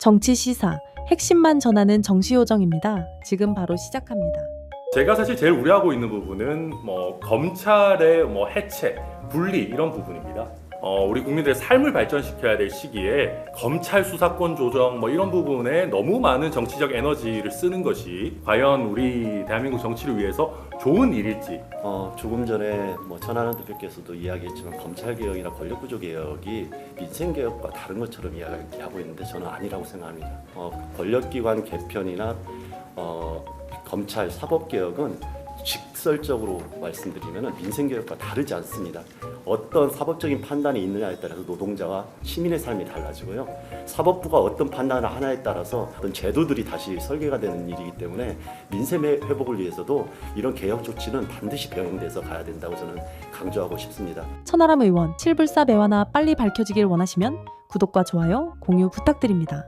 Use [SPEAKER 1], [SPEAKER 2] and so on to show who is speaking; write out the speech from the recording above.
[SPEAKER 1] 정치 시사 핵심만 전하는 정시요정입니다. 지금 바로 시작합니다.
[SPEAKER 2] 제가 사실 제일 우려하고 있는 부분은 뭐 검찰의 뭐 해체, 분리 이런 부분입니다. 어, 우리 국민들의 삶을 발전시켜야 될 시기에 검찰 수사권 조정 뭐 이런 부분에 너무 많은 정치적 에너지를 쓰는 것이 과연 우리 대한민국 정치를 위해서 좋은 일일지
[SPEAKER 3] 어, 조금 전에 뭐 천하람 대표께서도 이야기했지만 검찰 개혁이나 권력 구조 개혁이 민생 개혁과 다른 것처럼 이야기하고 있는데 저는 아니라고 생각합니다. 어, 권력기관 개편이나 어, 검찰 사법 개혁은 직설적으로 말씀드리면 민생 개혁과 다르지 않습니다. 어떤 사법적인 판단이 있느냐에 따라서 노동자와 시민의 삶이 달라지고요. 사법부가 어떤 판단을 하나에 따라서 어떤 제도들이 다시 설계가 되는 일이기 때문에 민생 회복을 위해서도 이런 개혁 조치는 반드시 병행돼서 가야 된다고 저는 강조하고 싶습니다.
[SPEAKER 1] 천하람 의원, 칠불사 매화나 빨리 밝혀지길 원하시면 구독과 좋아요, 공유 부탁드립니다.